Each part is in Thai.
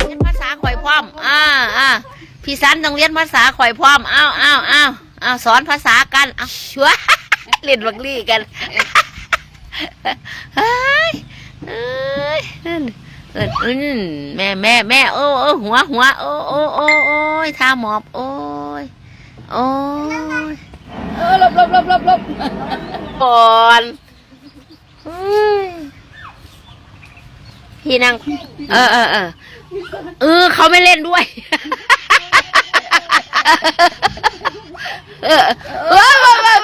เรียนภาษาข่อยพร้อม อ่าอ่าพี่สันต้องเรียนภาษาข่อยพร้อม อ้าวอ้าวอ้าวอ้าวสอนภาษากันอ้าวชัวเล่นบักลี่กันเฮ้ยเอ้ยนั่นเออเออแม่แม่แม่โอ้โอ้หัวหัวโอ้โอ้โอ้โอ้ยท่าหมอบ โอ้ยโอ้ยเออหลบหลบหลบหลบหลบก่อนเฮ้ย พี่นั่ง เออเออเออเออเขาไม่เล่นด้วย เออเออเออ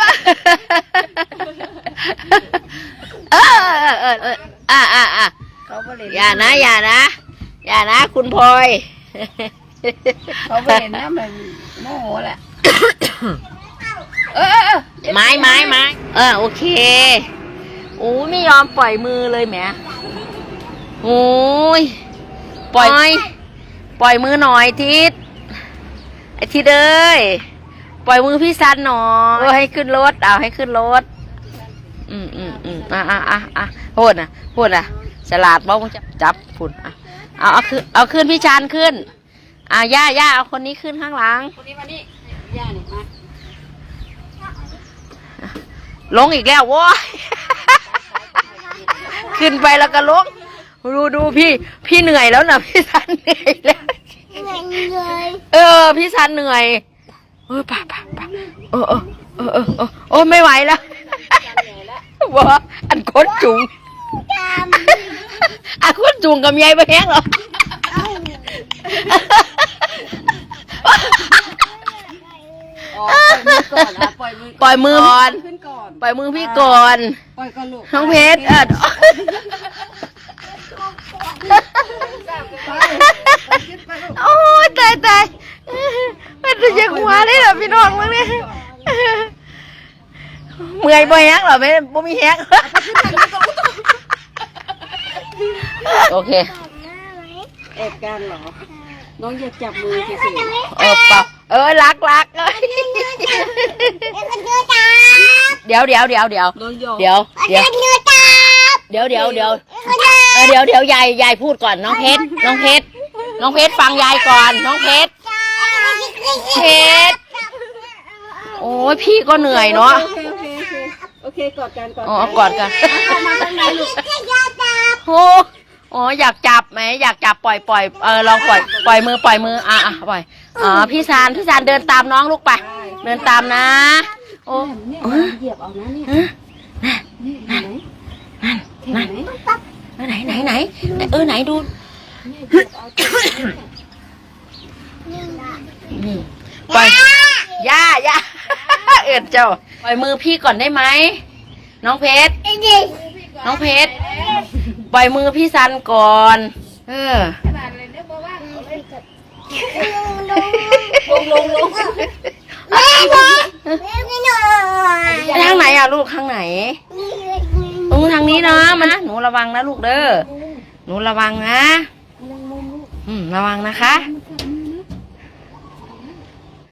เออเออเอออ่าอ่าอ่าอย่านะอย่านะอย่านะ คุณพลอยเขาไม่เล่นนะมันโม่แหละเออไม้ไม้ไม้เออโอเคอู้ไม่ยอมปล่อยมือเลยแหม โอ้ย ปล่อย ปล่อยมือหน่อยทิศไอทิศเอ้ย ปล่อยมือพี่ซันหน่อยเออให้ขึ้นรถ เอาให้ขึ้นรถ อืมอืมอืมอะอะอะอะพูดนะพูดนะฉลาดบ้องจะจับพูดอะเอาเอาขึ้นเอาขึ้นพี่ชานขึ้น อะย่าย่าเอาคนนี้ขึ้นข้างหลัง คนนี้มานี่ย่านี่มาลงอีกแล้วโว้ยขึ้นไปแล้วก็ลง ดูดูพี่ พี่เหนื่อยแล้วนะพี่ซันเหนื่อยแล้วเออ พี่ซันเหนื่อย เออป่ะป่ะป่ะเออเออเออเออเออโอ้ไม่ไหวแล้วว่าอันโคตรจุงอันโคตรจุงกับยายไปแห้งเหรออ๋อปล่อยมือก่อนอะปล่อยมือปล่อยมือก่อนขึ้นก่อน ปล่อยมือพี่ก่อนปล่อยก่อนลูกน้องเพชรเออ โอ้ยตายตายมันจะยังหัวเลยเหรอพี่น้องมึงเนี่ยเมื่อยบ่แฮงเหรอไม่บ่มีแฮงโอเคแอบกันเหรอ น้องอยากจับมือสิสิเออเปล่าเออรักรักเอ้ยเดี๋ยวเดี๋ยวเดี๋ยวเดี๋ยวน้องหยอกเดี๋ยวเดี๋ยวเดี๋ยวเดี๋ยวเดี๋ยวเออเดี๋ยวเดี๋ยวยายยายพูดก่อนน้องเพชรน้องเพชรน้องเพชรฟังยายก่อน น้องเพชรเพชรโอ้ยพี่ก็เหนื่อยเนาะโอเคโอเคโอเคโอเคกอดกันกอดอ๋อกันกอดกันเข้ามาข้างในลูกโอ้อ๋ออยากจับไหมอยากจับปล่อยปล่อยเออลองปล่อยปล่อยมือปล่อยมืออะอะปล่อยอ๋อพี่ซานพี่ซานเดินตามน้องลูกไป เดินตามนะ โอ้เนี่ยเออเหยียบเอานะเนี่ยเออนี่เห็นไหมนั่นเห็นนั่น ไหมไหนไหนไหนเออไหนดูนี่ยเหยียบเอาตัวเนี่ยปล่อยย่าย่าเอ็ดเจ้าปล่อยมือพี่ก่อนได้ไหมน้องเพชรน้องเพชรปล่อยมือพี่ซันก่อน เออลงลงลงทางไหนอะลูกทางไหน ตรงทางนี้นะมานะหนูระวังนะลูกเด้อหนูระวังนะ อืมระวังนะคะม